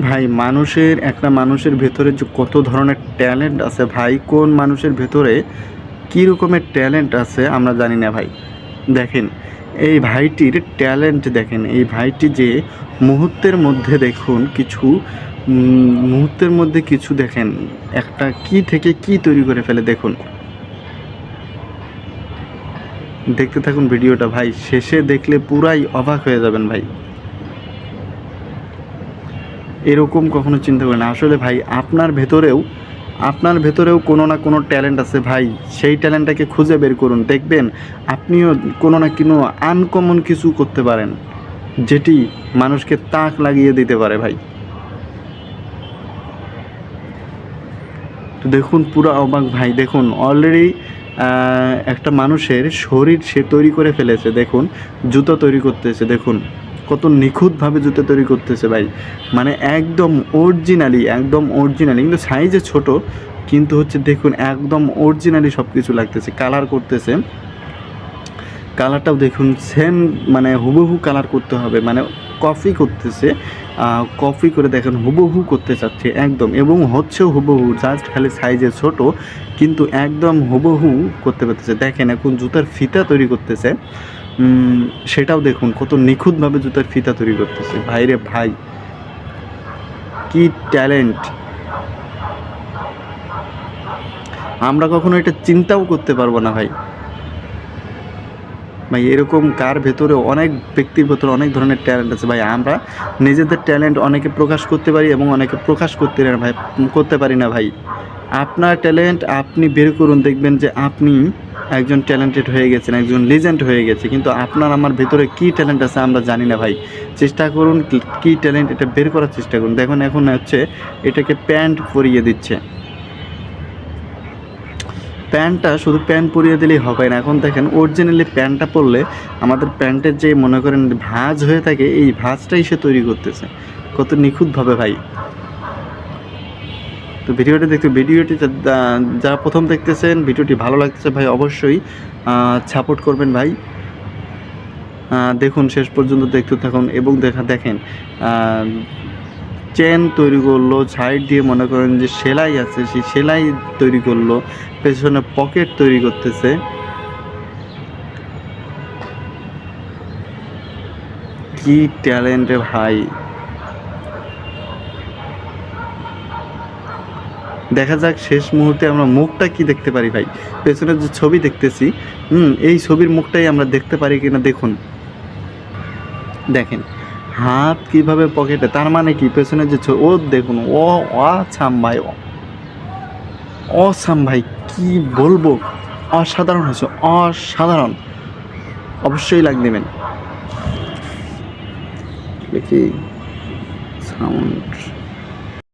ভাই, মানুষের, একটা মানুষের ভেতরে যে কত ধরনের ট্যালেন্ট আছে, ভাই, কোন মানুষের ভেতরে কী রকমের ট্যালেন্ট আছে আমরা জানি না ভাই। দেখেন, এই ভাইটির ট্যালেন্ট দেখেন, এই ভাইটি যে মুহূর্তের মধ্যে দেখুন কিছু মুহূর্তের মধ্যে কিছু দেখেন, একটা কি থেকে কি তৈরি করে ফেলে দেখুন। দেখতে থাকুন ভিডিওটা ভাই, শেষে দেখলে পুরাই অবাক হয়ে যাবেন ভাই। এরকম কখনো চিন্তা করেন আসলে ভাই, আপনার ভেতরেও আপনার ভেতরেও কোনো না কোনো ট্যালেন্ট আছে ভাই। সেই ট্যালেন্টটাকে খুঁজে বের করুন। দেখবেন, আপনিও কোনো না কোনো আনকমন কিছু করতে পারেন, যেটি মানুষকে তাক লাগিয়ে দিতে পারে ভাই। তো দেখুন, পুরো অবাক ভাই। দেখুন অলরেডি একটা মানুষের শরীর সে তৈরি করে ফেলেছে। দেখুন, জুতো তৈরি করতেছে। দেখুন কত নিখুঁতভাবে জুতো তৈরি করতেছে ভাই। মানে একদম অরিজিনালি একদম অরিজিনালি কিন্তু সাইজে ছোট, কিন্তু হচ্ছে দেখুন একদম অরিজিনালি সব কিছু লাগতেছে কালার করতেছে। কালারটাও দেখুন সেম মানে হুবহু কালার করতে হবে মানে কফি করতেছে কফি করে দেখেন হুবহু করতে চাচ্ছে, একদম। এবং হচ্ছেও হুবহু জাস্ট খালি সাইজে ছোট, কিন্তু একদম হুবহু করতে পারতেছে। দেখেন এখন জুতার ফিতা তৈরি করতেছে। সেটাও দেখুন, কত নিখুঁতভাবে জুতার ফিতা তৈরি করতেছে। ভাইরে ভাই, কি ট্যালেন্ট। আমরা কখনো এটা চিন্তাও করতে পারব না ভাই। ভাই, এরকম কার ভেতরে অনেক ব্যক্তির ভেতরে অনেক ধরনের ট্যালেন্ট আছে। ভাই, আমরা নিজেদের ট্যালেন্ট অনেকে প্রকাশ করতে পারি এবং অনেকে প্রকাশ করতে ভাই, করতে পারি না ভাই। আপনার ট্যালেন্ট আপনি বের করুন, দেখবেন যে আপনি একজন ট্যালেন্টেড হয়ে গেছেন, একজন লিজেন্ড হয়ে গেছে, কিন্তু আপনার আমার ভেতরে কী ট্যালেন্ট আছে আমরা জানি না ভাই। চেষ্টা করুন কি- ট্যালেন্ট এটা বের করার চেষ্টা করুন। দেখুন, এখন হচ্ছে এটাকে প্যান্ট পরিয়ে দিচ্ছে। প্যান্টটা শুধু প্যান্ট পরিয়ে দিলেই হবে না। এখন দেখেন অরিজিনালি প্যান্টটা পরলে আমাদের প্যান্টের যে মনে করেন ভাঁজ হয়ে থাকে, এই ভাঁজটাই সে তৈরি করতেছে। কত নিখুঁতভাবে ভাই। তো ভিডিওটি দেখতে, ভিডিওটি যারা প্রথম দেখতেছেন, ভিডিওটি ভালো লাগতেছে ভাই অবশ্যই সাপোর্ট করবেন ভাই। দেখুন শেষ পর্যন্ত দেখতে থাকুন এবং দেখা, দেখেন চেন তৈরি করল সাইড দিয়ে মনে করেন যে সেলাই আছে, সেই সেলাই তৈরি করল, পেছনে পকেট তৈরি করতেছে। কি ট্যালেন্ট ভাই। দেখা যাক শেষ মুহূর্তে আমরা মুখটা কি দেখতে পারি ভাই। পেছনের যে ছবি দেখতেছি, হুম, এই ছবির মুখটাই আমরা দেখতে পারি কিনা দেখুন। দেখেন, হাত কীভাবে পকেটে, তার মানে কি? পেছনের যে ও দেখুন, ও অসাম ভাই অসাম ভাই, কি বলব? অসাধারণ হয়েছে, অসাধারণ। অবশ্যই লাগ দেবেন। দেখি সাউন্ড